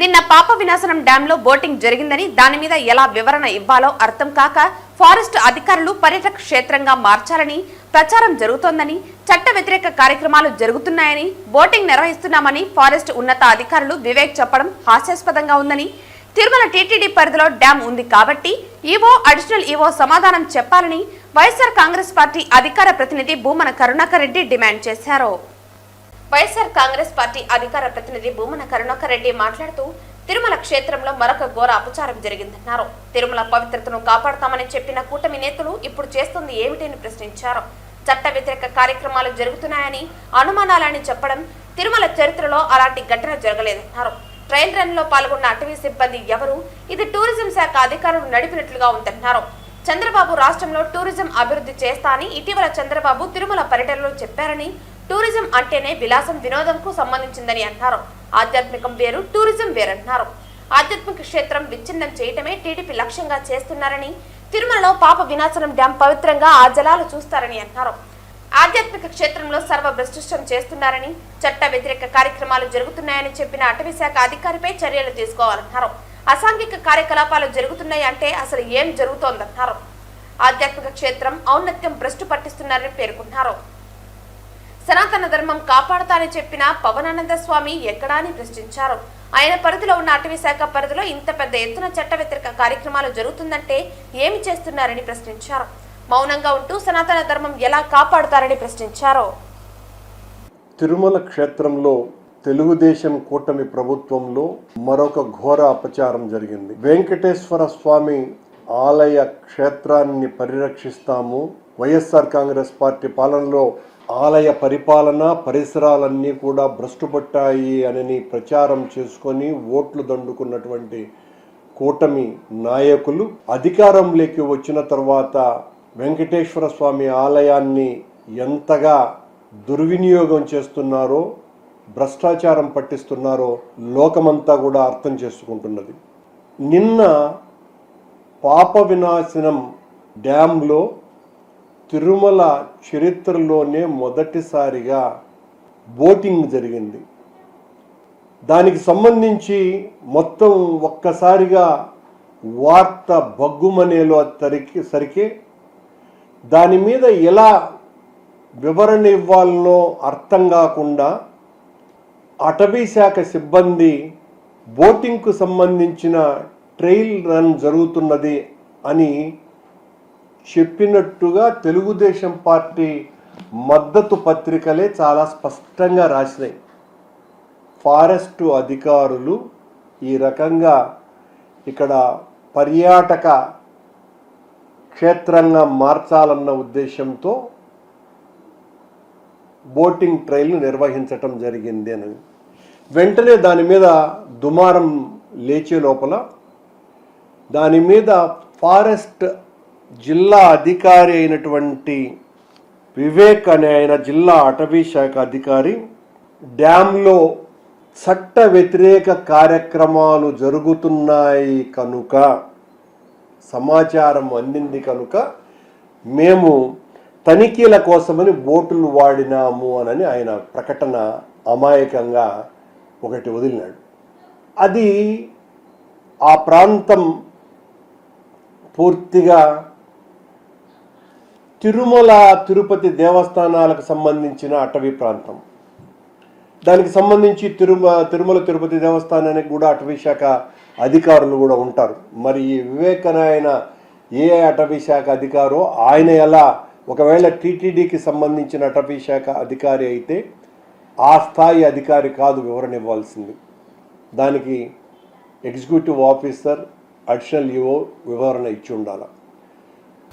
నిన్న పాప వినాశనం డ్యాంలో బోటింగ్ జరిగిందని దాని మీద ఎలా వివరణ ఇవ్వాలో అర్థం కాక ఫారెస్ట్ అధికారులు పర్యటక క్షేత్రంగా మార్చాలని ప్రచారం జరుగుతోందని చట్ట వ్యతిరేక కార్యక్రమాలు జరుగుతున్నాయని బోటింగ్ నిర్వహిస్తున్నామని ఫారెస్ట్ ఉన్నత అధికారులు వివేక్ చెప్పడం హాస్యాస్పదంగా ఉందని తిరుమల టీటీడీ పరిధిలో డ్యాం ఉంది కాబట్టి ఈవో అడిషనల్ ఈవో సమాధానం చెప్పాలని వైఎస్ఆర్ కాంగ్రెస్ పార్టీ అధికార ప్రతినిధి భూమన కరుణాకర్ రెడ్డి డిమాండ్ చేశారు. వైఎస్ఆర్ కాంగ్రెస్ పార్టీ అధికార ప్రతినిధి భూమన కరుణాకర్ రెడ్డి మాట్లాడుతూ తిరుమల క్షేత్రంలో మరొక ఘోర అపచారం జరిగిందన్నారు. తిరుమల పవిత్రతను కాపాడతామని చెప్పిన కూటమి నేతలు ఇప్పుడు చేస్తుంది ఏమిటని ప్రశ్నించారు. చట్ట వ్యతిరేక కార్యక్రమాలు జరుగుతున్నాయని అనుమానాలని చెప్పడం తిరుమల చరిత్రలో అలాంటి ఘటన జరగలేదన్నారు. ట్రైన్ రన్లో పాల్గొన్న అటవీ సిబ్బంది ఎవరు? ఇది టూరిజం శాఖ అధికారులు నడిపినట్లుగా ఉందన్నారు. చంద్రబాబు రాష్ట్రంలో టూరిజం అభివృద్ధి చేస్తా అని ఇటీవల చంద్రబాబు తిరుమల పర్యటనలో చెప్పారని టూరిజం అంటేనే విలాసం వినోదంకు సంబంధించిందని అన్నారు ఆధ్యాత్మికం వేరు టూరిజం వేరంటున్నారు. ఆధ్యాత్మిక క్షేత్రం విచ్ఛిన్నం చేయటమే టీడీపీ లక్ష్యంగా చేస్తున్నారని తిరుమలలో పాప వినాశనం డ్యాం పవిత్రంగా ఆ జలాలు చూస్తారని అన్నారు ఆధ్యాత్మిక క్షేత్రంలో సర్వ భ్రష్టుష్టం చేస్తున్నారని చట్ట వ్యతిరేక కార్యక్రమాలు జరుగుతున్నాయని చెప్పిన అటవీ శాఖ అధికారిపై చర్యలు తీసుకోవాలన్నారు అసాంఘిక కార్యకలాపాలు జరుగుతున్నాయి అంటే అసలు ఏం జరుగుతోందన్నారు ఆధ్యాత్మిక క్షేత్రం ఔన్నత్యం భ్రష్టు పట్టిస్తున్నారని పేర్కొన్నారు సనాతన ధర్మం కాపాడతానని చెప్పిన పవనానంద స్వామి ఎక్కడా అని ప్రశ్నించారు. ఆయన పరిధిలో ఉన్న అటవీ శాఖ పరిధిలో ఇంత పెద్ద ఎత్తున చట్ట వ్యతిరేక కార్యక్రమాలు జరుగుతుందంటే ఏమి చేస్తున్నారని ప్రశ్నించారు. మౌనంగా ఉంటూ సనాతన ధర్మం ఎలా కాపాడుతారని ప్రశ్నించారు. తిరుమల క్షేత్రంలో తెలుగుదేశం కూటమి ప్రభుత్వంలో మరొక ఘోర అపచారం జరిగింది. వెంకటేశ్వర స్వామి ఆలయ క్షేత్రాన్ని పరిరక్షిస్తాము. వైఎస్ఆర్ కాంగ్రెస్ పార్టీ పాలనలో ఆలయ పరిపాలన పరిసరాలన్నీ కూడా భ్రష్టుపట్టాయి అని ప్రచారం చేసుకొని ఓట్లు దండుకున్నటువంటి కూటమి నాయకులు అధికారంలోకి వచ్చిన తర్వాత వెంకటేశ్వర స్వామి ఆలయాన్ని ఎంతగా దుర్వినియోగం చేస్తున్నారో భ్రష్టాచారం పట్టిస్తున్నారో లోకమంతా కూడా అర్థం చేసుకుంటున్నది. నిన్న పాప వినాశనం డ్యాంలో తిరుమల చరిత్రలోనే మొదటిసారిగా బోటింగ్ జరిగింది. దానికి సంబంధించి మొత్తం ఒక్కసారిగా వార్త బగ్గుమనేలో తరికి సరికి దాని మీద ఎలా వివరణ ఇవ్వాలనో అర్థం కాకుండా అటవీ శాఖ సిబ్బంది బోటింగ్కు సంబంధించిన ట్రైల్ రన్ జరుగుతున్నది అని చెప్పినట్టుగా తెలుగుదేశం పార్టీ మద్దతు పత్రికలే చాలా స్పష్టంగా రాసినాయి. ఫారెస్ట్ అధికారులు ఈ రకంగా ఇక్కడ పర్యాటక క్షేత్రంగా మార్చాలన్న ఉద్దేశంతో బోటింగ్ ట్రైల్ను నిర్వహించటం జరిగింది అని. వెంటనే దాని మీద దుమారం లేచే లోపల దాని మీద ఫారెస్ట్ జిల్లా అధికారి అయినటువంటి వివేక్ అనే ఆయన జిల్లా అటవీ శాఖ అధికారి డ్యాంలో చట్ట వ్యతిరేక కార్యక్రమాలు జరుగుతున్నాయి కనుక సమాచారం అందింది కనుక మేము తనిఖీల కోసమని బోటులు వాడినాము అని ఆయన ప్రకటన అమాయకంగా ఒకటి వదిలినాడు. అది ఆ ప్రాంతం పూర్తిగా తిరుమల తిరుపతి దేవస్థానాలకు సంబంధించిన అటవీ ప్రాంతం. దానికి సంబంధించి తిరుమ తిరుమల తిరుపతి దేవస్థానానికి కూడా అటవీ శాఖ అధికారులు కూడా ఉంటారు. మరి ఈ వివేకనాయన ఏ అటవీ శాఖ అధికారో ఆయన ఎలా ఒకవేళ టీటీడీకి సంబంధించిన అటవీ శాఖ అధికారి అయితే ఆ స్థాయి అధికారి కాదు వివరణ ఇవ్వాల్సింది. దానికి ఎగ్జిక్యూటివ్ ఆఫీసర్ అడిషనల్ ఈఓ వివరణ ఇచ్చి ఉండాలి.